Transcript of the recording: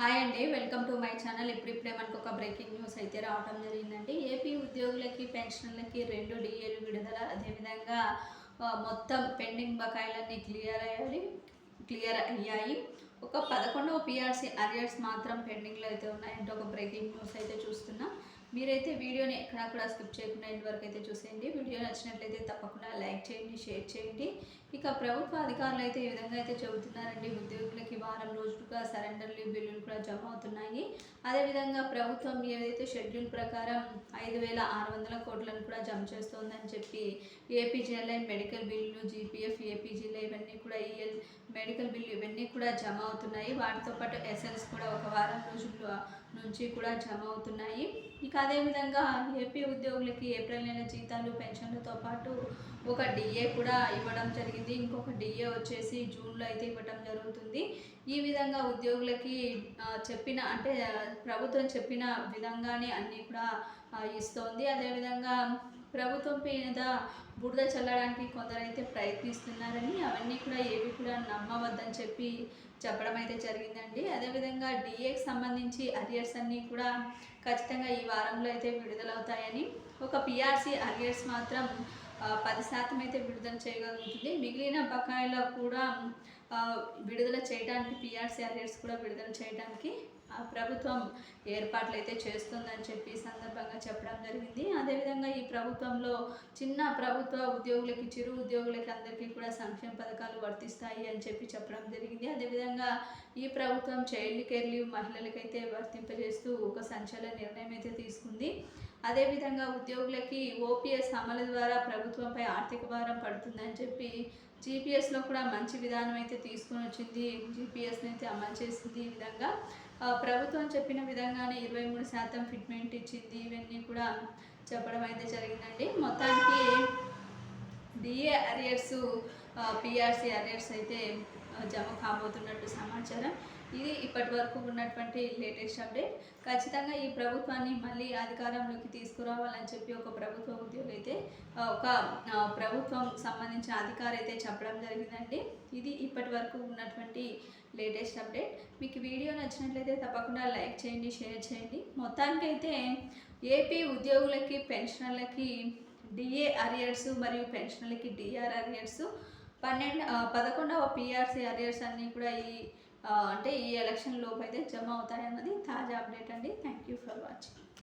Hi అండి welcome to my channel. ఇప్పుడిప్పుడే మనకు ఒక బ్రేకింగ్ న్యూస్ అయితే రావడం జరిగిందండి. ఏపీ ఉద్యోగులకి పెన్షన్లకి రెండు డిఏలు విడుదల. అదేవిధంగా మొత్తం పెండింగ్ బకాయిలన్నీ క్లియర్ అయ్యాలి క్లియర్ అయ్యాయి. ఒక పదకొండవ పిఆర్సీ అరియర్స్ మాత్రం పెండింగ్లో అయితే ఉన్నాయంటే ఒక బ్రేకింగ్ న్యూస్ అయితే చూస్తున్నాం. మీరైతే వీడియోని ఎక్కడా కూడా స్కిప్ చేయకుండా ఇంటి వరకు అయితే చూసేయండి. వీడియో నచ్చినట్లయితే తప్పకుండా లైక్ చేయండి షేర్ చేయండి. ఇక ప్రభుత్వ అధికారులు అయితే ఈ విధంగా అయితే చెబుతున్నారండి. ఉద్యోగులకి వారం రోజులుగా సరెండర్ లీవ్ బిల్లులు కూడా జమ అవుతున్నాయి. అదేవిధంగా ప్రభుత్వం ఏదైతే షెడ్యూల్ ప్రకారం ఐదు వేల ఆరు వందల కోట్లను కూడా జమ చేస్తోందని చెప్పి APGLI medical bill GPF APGLI ఇవన్నీ కూడా ఈఎల్ మెడికల్ బిల్లు ఇవన్నీ కూడా జమ అవుతున్నాయి. వాటితో పాటు ఎస్ఎల్స్ కూడా ఒక వారం రోజుల్లో నుంచి కూడా జమ అవుతున్నాయి. ఇక అదేవిధంగా ఏపీ ఉద్యోగులకి ఏప్రిల్ నెల జీతాలు పెన్షన్లతో పాటు ఒక డిఏ కూడా ఇవ్వడం జరిగింది. ఇంకొక డిఏ వచ్చేసి జూన్లో అయితే ఇవ్వడం జరుగుతుంది. ఈ విధంగా ఉద్యోగులకి చెప్పిన అంటే ప్రభుత్వం చెప్పిన విధంగానే అన్నీ కూడా ఇస్తోంది. అదేవిధంగా ప్రభుత్వం మీద బురద చల్లడానికి కొందరైతే ప్రయత్నిస్తున్నారని అవన్నీ కూడా ఏవి కూడా నమ్మవద్దని చెప్పి చెప్పడం అయితే జరిగిందండి. అదేవిధంగా డిఏకి సంబంధించి అరియర్స్ అన్నీ కూడా ఖచ్చితంగా ఈ వారంలో అయితే విడుదలవుతాయని ఒక పిఆర్సీ అరియర్స్ మాత్రం పది శాతం అయితే విడుదల చేయగలుగుతుంది. మిగిలిన బకాయిలో కూడా విడుదల చేయడానికి పిఆర్సీఆర్ఎస్ కూడా విడుదల చేయడానికి ఆ, ప్రభుత్వం ఏర్పాట్లు అయితే చేస్తుందని చెప్పి సందర్భంగా చెప్పడం జరిగింది. అదేవిధంగా ఈ ప్రభుత్వంలో చిన్న ప్రభుత్వ ఉద్యోగులకి చిరు ఉద్యోగులకి అందరికీ కూడా సంక్షేమ పథకాలు వర్తిస్తాయి అని చెప్పి చెప్పడం జరిగింది. అదేవిధంగా ఈ ప్రభుత్వం చైల్డ్ కేర్ లీవ్ మహిళలకైతే వర్తింపజేస్తూ ఒక సంచలన నిర్ణయం అయితే తీసుకుంది. అదేవిధంగా ఉద్యోగులకి ఓపీఎస్ అమలు ద్వారా ప్రభుత్వంపై ఆర్థిక భారం పడుతుందని చెప్పి జీపీఎస్లో కూడా మంచి విధానం అయితే తీసుకొని వచ్చింది. జీపీఎస్ని అయితే అమలు చేసింది ఈ విధంగా. ప్రభుత్వం చెప్పిన విధంగానే ఇరవై మూడు శాతం ఫిట్మెంట్ ఇచ్చింది. ఇవన్నీ కూడా చెప్పడం అయితే జరిగిందండి. మొత్తానికి డిఏ అరియర్స్ పిఆర్సీ అరియర్స్ అయితే జమ కాబోతున్నట్టు సమాచారం. ఇది ఇప్పటి వరకు ఉన్నటువంటి లేటెస్ట్ అప్డేట్. ఖచ్చితంగా ఈ ప్రభుత్వాన్ని మళ్ళీ అధికారంలోకి తీసుకురావాలని చెప్పి ఒక ప్రభుత్వ ఉద్యోగి అయితే ఒక ప్రభుత్వం సంబంధించిన అధికారి అయితే చెప్పడం జరిగిందండి. ఇది ఇప్పటి వరకు ఉన్నటువంటి లేటెస్ట్ అప్డేట్. మీకు వీడియో నచ్చినట్లయితే తప్పకుండా లైక్ చేయండి షేర్ చేయండి. మొత్తానికైతే ఏపీ ఉద్యోగులకి పెన్షనర్లకి డిఏ అరియర్స్ మరియు పెన్షన్లకి డిఆర్ అరియర్స్ పన్నెండు పదకొండవ పిఆర్సీ అరియర్స్ అన్నీ కూడా ఈ అంటే ఈ ఎలక్షన్ లోపు అయితే జమ అవుతాయన్నది తాజా అప్డేట్ అండి. Thank you for watching